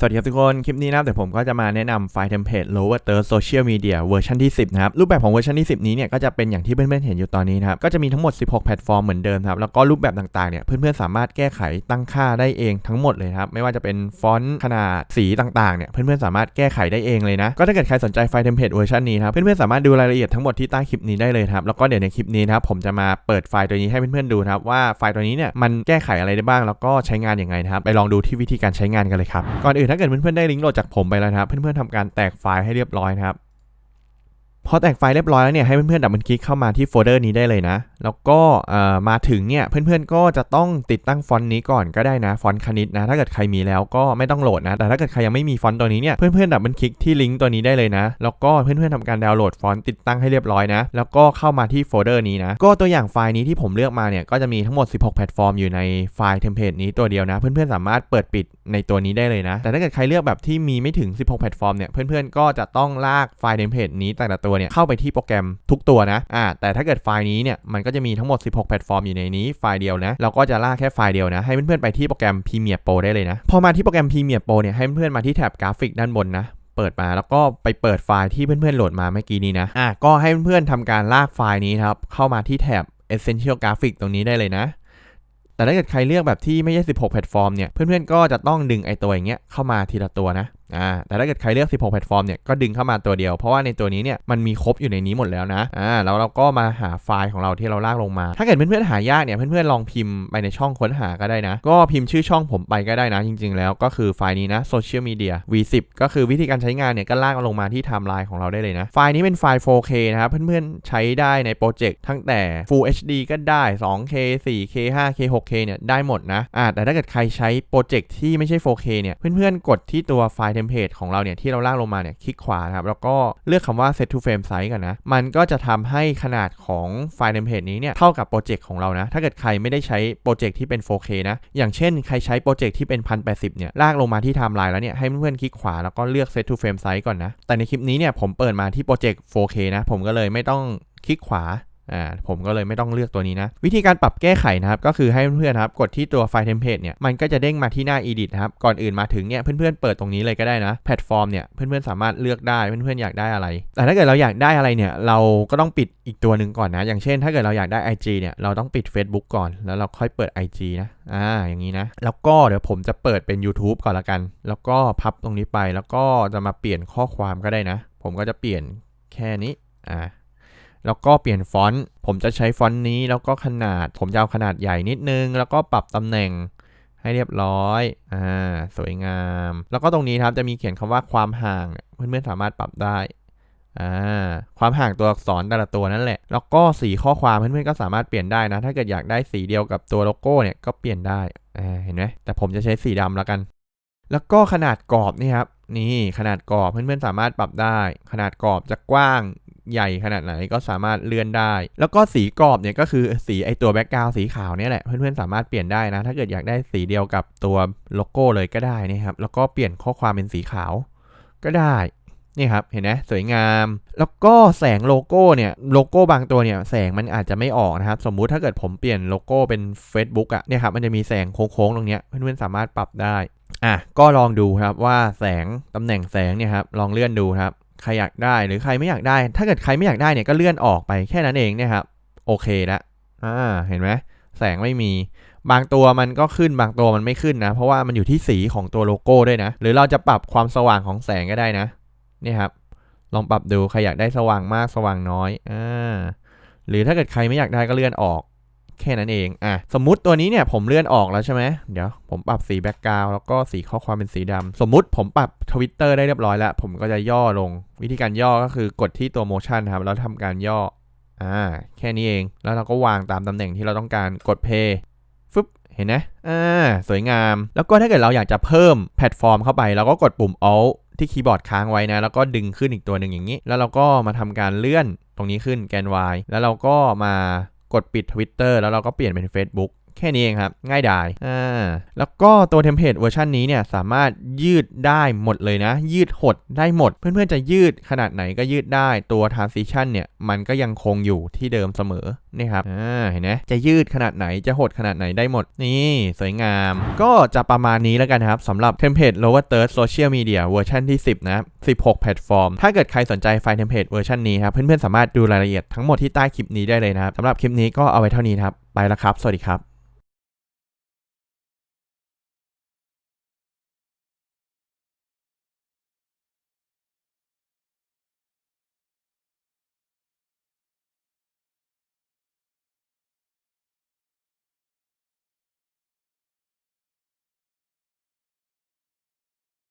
สวัสดีครับทุกคน คลิปนี้นะครับเดี๋ยวผมก็จะมาแนะนำไฟล์เทมเพลต Lower Third Social Media เวอร์ชันที่ 10 นะครับ รูปแบบของเวอร์ชันที่ 10 นี้เนี่ย ก็จะเป็นอย่างที่เพื่อนๆเห็นอยู่ตอนนี้นะครับ ก็จะมีทั้งหมด 16 แพลตฟอร์มเหมือนเดิมครับ แล้วก็รูปแบบต่างๆเนี่ย เพื่อนๆสามารถแก้ไขตั้งค่าได้เองทั้งหมดเลยครับ ไม่ว่าจะเป็นฟอนต์ขนาดสีต่างๆเนี่ยเพื่อนๆสามารถแก้ไขได้เองเลยนะ ก็ถ้าเกิดใครสนใจไฟล์เทมเพลตเวอร์ชันนี้ครับเพื่อนๆสามารถดูรายละเอียดทั้งหมดที่ใต้คลิปนี้ได้เลยครับแล้วก็เดี๋ยวในคลิปนี้นะครับผมจะมาเปิดไฟล์ตัวนี้ให้เพื่อนๆดูครับว่าไฟล์ตัวนี้เนี่ยมันแก้ไขอะไรได้บ้าง แล้วก็ใช้งานยังไงนะครับไปลองดูที่วิธีการใช้งานกันเลยครับก่อนอื่นถ้าเกิดเพื่อนๆได้ลิงก์โหลดจากผมไปแล้วนะครับ เพื่อนๆทำการแตกไฟล์ให้เรียบร้อยนะครับ พอแตกไฟล์เรียบร้อยแล้วเนี่ยให้เพื่อนๆดับเบิลคลิกเข้ามาที่โฟลเดอร์นี้ได้เลยนะ แล้วก็มาถึงเนี่ยเพื่อนๆก็จะต้องติดตั้งฟอนต์นี้ก่อนก็ได้นะฟอนต์คณิตนะ ถ้าเกิดใครมีแล้วก็ไม่ต้องโหลดนะ แต่ถ้าเกิดใครยังไม่มีฟอนต์ตัวนี้เนี่ยเพื่อนๆดับเบิลคลิกที่ลิงก์ตัวนี้ได้เลยนะ แล้วก็เพื่อนๆทำการดาวน์โหลดฟอนต์ติดตั้งให้เรียบร้อยนะ แล้วก็เข้ามาที่โฟลเดอร์นี้นะ ก็ตัวอย่างไฟล์นี้ที่ผมเลือกมาเนี่ยก็จะมีทั้งหมด 16 แพลตฟอร์มอยู่ในไฟล์เทมเพลตนี้ตัวเดียวนะ เพื่อนๆสามารถเปิดปิดในตัวนี้ได้เลยนะ แต่ถ้าเกิดใครเลือกแบบที่มีไม่ถึง 16 แพลตฟอร์มเนี่ยเพื่อนๆก็จะต้องลากไฟล์เทมเพลตนี้แต่ละตัวเนี่ยเข้าไปที่โปรแกรมทุกตัวนะอ่าแต่ถ้าเกิดไฟล์นี้เนี่ยมันก็ก็จะมีทั้งหมด 16 แพลตฟอร์มอยู่ในนี้ไฟล์เดียวนะ เราก็จะลากแค่ไฟล์เดียวนะ ให้เพื่อนๆไปที่โปรแกรม Premiere Pro ได้เลยนะ พอมาที่โปรแกรม Premiere Pro เนี่ยให้เพื่อนๆมาที่แท็บกราฟิกด้านบนนะเปิดมาแล้วก็ไปเปิดไฟล์ที่เพื่อนๆโหลดมาเมื่อกี้นี้นะอะก็ให้เพื่อนๆทำการลากไฟล์นี้ครับเข้ามาที่แท็บ Essential Graphic ตรงนี้ได้เลยนะแต่ถ้าเกิดใครเลือกแบบที่ไม่ใช่ 16 แพลตฟอร์มเนี่ย เพื่อนๆ ก็จะต้องดึงไอตัวอย่างเงี้ยเข้ามาทีละตัวนะ อ่าแต่ถ้าเกิดใครเลือก 16 แพลตฟอร์มเนี่ยก็ดึงเข้ามาตัวเดียว เพราะว่าในตัวนี้เนี่ยมันมีครบอยู่ในนี้หมดแล้วนะอ่าแล้วเราก็มาหาไฟล์ของเราที่เราลากลงมา ถ้าเกิดเพื่อนๆหายากเนี่ยเพื่อนๆลองพิมพ์ไปในช่องค้นหาก็ได้นะ ก็พิมพ์ชื่อช่องผมไปก็ได้นะ จริง ๆ แล้วก็คือไฟล์นี้นะ Social Media V10 ก็คือวิธีการใช้งานเนี่ยก็ลากลงมาที่ไทม์ไลน์ของเราได้เลยนะไฟล์นี้เป็นไฟล์ 4K นะครับเพื่อนๆใช้ได้ในโปรเจกต์ทั้งแต่ Full HD ก็ได้ 2K 4K 5K 6K เนี่ยได้หมดนะอ่าแต่ถ้าเกิดใครใช้โปรเจกต์ที่ไม่ใช่ 4K เนี่ยเพื่อนๆกดที่ตัวไฟล์ทมเพลตของเราเนี่ยที่เราลากลงมาเนี่ยคลิกขวาครับแล้วก็เลือกคำว่า set to frame size กันนะ มันก็จะทำให้ขนาดของไฟล์เทมเพลตนี้เนี่ยเท่ากับโปรเจกต์ของเรานะ ถ้าเกิดใครไม่ได้ใช้โปรเจกต์ที่เป็น 4K นะ อย่างเช่นใครใช้โปรเจกต์ที่เป็น 1080เนี่ยลากลงมาที่ไทม์ไลน์แล้วเนี่ยให้เพื่อนๆคลิกขวาแล้วก็เลือก set to frame size ก่อนนะ แต่ในคลิปนี้เนี่ยผมเปิดมาที่โปรเจกต์ 4K นะ ผมก็เลยไม่ต้องคลิกขวา อ่าผมก็เลยไม่ต้องเลือกตัวนี้นะ วิธีการปรับแก้ไขนะครับก็คือให้เพื่อนๆครับกดที่ตัวไฟล์เทมเพลตเนี่ยมันก็จะเด้งมาที่หน้า edit นะครับก่อนอื่นมาถึงเนี่ยเพื่อนๆเปิดตรงนี้เลยก็ได้นะแพลตฟอร์มเนี่ยเพื่อนๆสามารถเลือกได้เพื่อนๆอยากได้อะไร แต่ถ้าเกิดเราอยากได้อะไรเนี่ยเราก็ต้องปิดอีกตัวหนึ่งก่อนนะ อย่างเช่น ถ้าเกิดเราอยากได้ IG เนี่ยเราต้องปิด Facebook ก่อนแล้วเราค่อยเปิด IG นะอ่าอย่างนี้นะแล้วก็เดี๋ยวผมจะเปิดเป็น YouTube ก่อนละกัน แล้วก็พับตรงนี้ไปแล้วก็จะมาเปลี่ยนข้อความก็ได้นะ ผมก็จะเปลี่ยนแค่นี้อ่า แล้วก็เปลี่ยนฟอนต์ ผมจะใช้ฟอนต์นี้แล้วก็ขนาด ผมจะเอาขนาดใหญ่นิดนึง แล้วก็ปรับตำแหน่งให้เรียบร้อย อ่า สวยงาม แล้วก็ตรงนี้ครับจะมีเขียนคำว่าความห่าง เพื่อนๆสามารถปรับได้ อ่า ความห่างตัวอักษรแต่ละตัวนั่นแหละ แล้วก็สีข้อความเพื่อนๆก็สามารถเปลี่ยนได้นะ ถ้าเกิดอยากได้สีเดียวกับตัวโลโก้เนี่ยก็เปลี่ยนได้ อ่า เห็นไหมแต่ผมจะใช้สีดำแล้วกัน แล้วก็ขนาดกรอบนี่ครับ นี่ขนาดกรอบเพื่อนๆสามารถปรับได้ ขนาดกรอบจะกว้าง ใหญ่ขนาดไหนก็สามารถเลื่อนได้ แล้วก็สีกรอบเนี่ยก็คือสีไอตัวแบ็กกราวสีขาวเนี่ยแหละเพื่อนๆสามารถเปลี่ยนได้นะ ถ้าเกิดอยากได้สีเดียวกับตัวโลโก้เลยก็ได้นะครับแล้วก็เปลี่ยนข้อความเป็นสีขาวก็ได้นี่ครับเห็นไหมสวยงาม แล้วก็แสงโลโก้เนี่ยโลโก้บางตัวเนี่ยแสงมันอาจจะไม่ออกนะครับสมมุติถ้าเกิดผมเปลี่ยนโลโก้เป็น Facebook อะเนี่ยครับมันจะมีแสงโค้งๆตรงเนี้ยเพื่อนๆสามารถปรับได้อะก็ลองดูครับว่าแสงตำแหน่งแสงเนี่ยครับลองเลื่อนดูครับ ใครอยากได้หรือใครไม่อยากได้ ถ้าเกิดใครไม่อยากได้เนี่ยก็เลื่อนออกไปแค่นั้นเองเนี่ยครับโอเคแล้วอ่าเห็นไหมแสงไม่มี บางตัวมันก็ขึ้นบางตัวมันไม่ขึ้นนะ เพราะว่ามันอยู่ที่สีของตัวโลโก้ด้วยนะ หรือเราจะปรับความสว่างของแสงก็ได้นะนี่ครับ ลองปรับดูใครอยากได้สว่างมากสว่างน้อยอ่าหรือถ้าเกิดใครไม่อยากได้ก็เลื่อนออก แค่นั้นเองอะสมมุติตัวนี้เนี่ยผมเลื่อนออกแล้วใช่ไหมเดี๋ยวผมปรับสีแบ็กกราวแล้วก็สีข้อความเป็นสีดำสมมุติผมปรับทวิตเตอร์ได้เรียบร้อยแล้ว ผมก็จะย่อลง วิธีการย่อก็คือกดที่ตัวโมชั่นครับแล้วทำการย่ออ่าแค่นี้เองแล้วเราก็วางตามตำแหน่งที่เราต้องการกดเพย์ฟึบเห็นไหมอ่าสวยงาม แล้วก็ถ้าเกิดเราอยากจะเพิ่มแพลตฟอร์มเข้าไปเราก็กดปุ่ม Alt ที่คีย์บอร์ดค้างไว้นะ แล้วก็ดึงขึ้นอีกตัวหนึ่งอย่างนี้ แล้วเราก็มาทำการเลื่อนตรงนี้ขึ้นแกน Y แล้วเราก็มา กดปิด Twitter แล้วเราก็เปลี่ยนเป็น Facebook แค่นี้เองครับ ง่ายดายอ่าแล้วก็ตัวเทมเพลตเวอร์ชันนี้เนี่ยสามารถยืดได้หมดเลยนะ ยืดหดได้หมด เพื่อนๆจะยืดขนาดไหนก็ยืดได้ตัว transition เนี่ยมันก็ยังคงอยู่ที่เดิมเสมอนี่ครับอ่าเห็นไหมจะยืดขนาดไหนจะหดขนาดไหนได้หมด นี่สวยงาม ก็จะประมาณนี้แล้วกันครับสำหรับเทมเพลต lower third social media เวอร์ชันที่ 10 นะครับ16 แพลตฟอร์ม ถ้าเกิดใครสนใจไฟล์เทมเพลตเวอร์ชันนี้ครับ เพื่อนๆ สามารถดูรายละเอียดทั้งหมดที่ใต้คลิปนี้ได้เลยนะครับสำหรับคลิปนี้ก็เอาไว้เท่านี้ครับ ไปแล้วครับ สวัสดีครับ